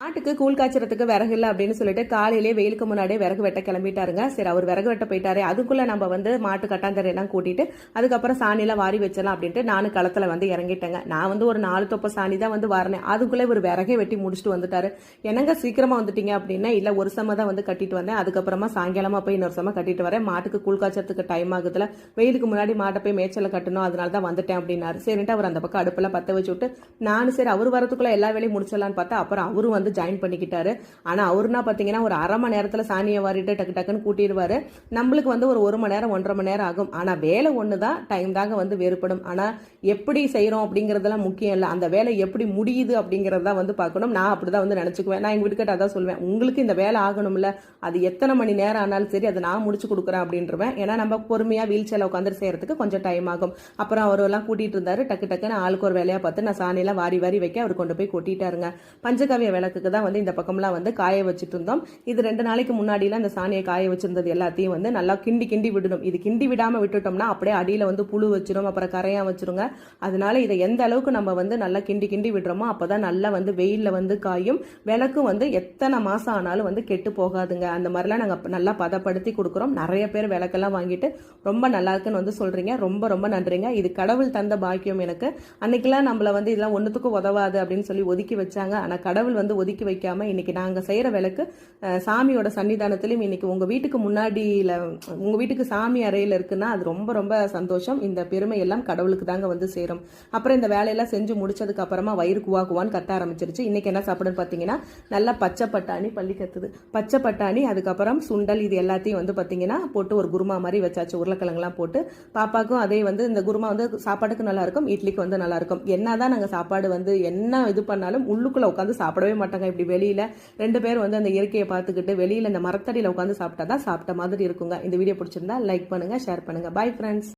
மாட்டுக்கு கூழ் காய்ச்சறதுக்கு விறகு இல்லை அப்படின்னு சொல்லிட்டு காலையிலே வெயிலுக்கு முன்னாடியே விறகு வெட்ட கிளம்பிட்டாருங்க. சரி அவர் விறகு வெட்ட போயிட்டாரு. அதுக்குள்ள நம்ம வந்து மாட்டு கட்டாந்தரையெல்லாம் கூட்டிட்டு அதுக்கப்புறம் சாணியெல்லாம் வாரி வச்சலாம் அப்படின்ட்டு நானும் களத்துல வந்து இறங்கிட்டேங்க. நான் வந்து ஒரு நாலு தொப்ப சாணி தான் வந்து வரனேன். அதுக்குள்ளே ஒரு விறகே வெட்டி முடிச்சுட்டு வந்துட்டாரு. என்னங்க சீக்கிரமா வந்துட்டீங்க அப்படின்னா இல்லை ஒரு சம தான் வந்து கட்டிட்டு வந்தேன். அதுக்கப்புறமா சாயங்காலமா போய் இன்னொரு சம கட்டிட்டு வரேன். மாட்டுக்கு கூழ் காய்ச்சறதுக்கு டைம் ஆகுதுல. வெயிலுக்கு முன்னாடி மாட்டை போய் மேய்ச்சல கட்டணும். அதனால தான் வந்துட்டேன் அப்படின்னாரு. சரின்ட்டு அவர் அந்த பக்கம் அடுப்பில் பற்ற வச்சு விட்டு நானும் சரி அவர் வரதுக்குள்ள எல்லா வேலையும் முடிச்சிடலான்னு பார்த்தா அப்புறம் அவரும் வந்து ஜாயின் பண்ணிக்கிட்டாரு. ஆனா அவருனா பாத்தீங்கன்னா ஒரு அரை மணி நேரத்துல சாணியை வாரிட்டு டக்கு டக்குன்னு கூட்டிடுவாரு. நம்மளுக்கு வந்து ஒரு ஒரு மணி நேரம் ஒன்றரை மணி நேரம் ஆகும். ஆனா வேலை ஒன்று தான் டைம் தாங்க வந்து வேறுபடும். ஆனா எப்படி செய்கிறோம் அப்படிங்கறதெல்லாம் முக்கியம் இல்லை. அந்த வேலை எப்படி முடியுது அப்படிங்கறத வந்து பார்க்கணும். நான் அப்படிதான் வந்து நினைச்சுக்குவேன். நான் எங்க வீட்டுக்கிட்ட அதான் சொல்லுவேன். உங்களுக்கு இந்த வேலை ஆகணும்ல. அது எத்தனை மணி நேரம் ஆனாலும் சரி அதை நான் முடிச்சு கொடுக்குறேன் அப்படின்றவேன். ஏன்னா நம்ம பொறுமையா வீல் சேல உட்காந்துட்டு செய்யறதுக்கு கொஞ்சம் டைம் ஆகும். அப்புறம் அவர் எல்லாம் கூட்டிட்டு இருந்தாரு. டக்கு டக்குன்னு ஆளுக்கு ஒரு வேலையா பார்த்து நான் சாணியெல்லாம் வாரி வாரி வைக்க அவர் கொண்டு போய் கொட்டிட்டாருங்க. விளக்கு விளக்குக்கு தான் வந்து இந்த பக்கம்லாம் வந்து காய வச்சுட்டு இருந்தோம் இது ரெண்டு நாளைக்கு முன்னாடிலாம் இந்த சாணியை காய வச்சிருந்தது எல்லாத்தையும் வந்து நல்லா கிண்டி கிண்டி விடணும். இது கிண்டி விடாமல் விட்டுட்டோம்னா அப்படியே அடியில் வந்து புழு வச்சிரும் அப்புறம் கரையாக வச்சிருங்க. அதனால இதை எந்த அளவுக்கு நம்ம வந்து நல்லா கிண்டி கிண்டி விடுறோமோ அப்போ தான் நல்லா வந்து வெயிலில் வந்து காயும். விளக்கும் வந்து எத்தனை மாதம் ஆனாலும் வந்து கெட்டு போகாதுங்க. அந்த மாதிரிலாம் நாங்கள் நல்லா பதப்படுத்தி கொடுக்குறோம். நிறைய பேர் விளக்கெல்லாம் வாங்கிட்டு ரொம்ப நல்லா இருக்குன்னு வந்து சொல்கிறீங்க ரொம்ப ரொம்ப நன்றிங்க. இது கடவுள் தந்த பாக்கியம் எனக்கு. அன்னைக்கெல்லாம் நம்மள வந்து இதெல்லாம் ஒன்றுத்துக்கும் உதவாது அப்படின்னு சொல்லி ஒதுக்கி வச்சாங்க. ஆனால் கடவுள் வந்து ஒதுக்கி வைக்காம இன்னைக்கு நாங்கள் செய்கிற விளக்கு சாமியோட சன்னிதானத்திலையும் இன்னைக்கு உங்கள் வீட்டுக்கு முன்னாடியில் உங்கள் வீட்டுக்கு சாமி அறையில் இருக்குன்னா அது ரொம்ப ரொம்ப சந்தோஷம். இந்த பெருமை எல்லாம் கடவுளுக்கு தாங்க வந்து சேரும். அப்புறம் இந்த வேலையெல்லாம் செஞ்சு முடிச்சதுக்கு அப்புறமா வயிறு குவா குவான்னு கத்த ஆரம்பிச்சிருச்சு. இன்றைக்கி என்ன சாப்பிடுன்னு பார்த்தீங்கன்னா நல்லா பச்சை பட்டாணி பள்ளி கத்துது. பச்சை பட்டாணி அதுக்கப்புறம் சுண்டல் இது எல்லாத்தையும் வந்து பார்த்தீங்கன்னா போட்டு ஒரு குருமா மாதிரி வச்சாச்சு. உருளைக்கிழங்குலாம் போட்டு பாப்பாக்கும் அதே வந்து இந்த குருமா வந்து சாப்பாட்டுக்கு நல்லாயிருக்கும் இட்லிக்கு வந்து நல்லாயிருக்கும் என்ன தான் நாங்கள் சாப்பாடு வந்து என்ன இது பண்ணாலும் உள்ளுக்குள்ளே உட்காந்து சாப்பிடவே மாட்டோம். மாட்டாங்க. இப்படி வெளியில ரெண்டு பேரும் வந்து அந்த இயற்கையை பார்த்துக்கிட்டு வெளியில இந்த மரத்தடியில உட்காந்து சாப்பிட்டா தான் சாப்பிட்ட மாதிரி இருக்குங்க. இந்த வீடியோ பிடிச்சிருந்தா லைக் பண்ணுங்க ஷேர் பண்ணுங்க. Bye friends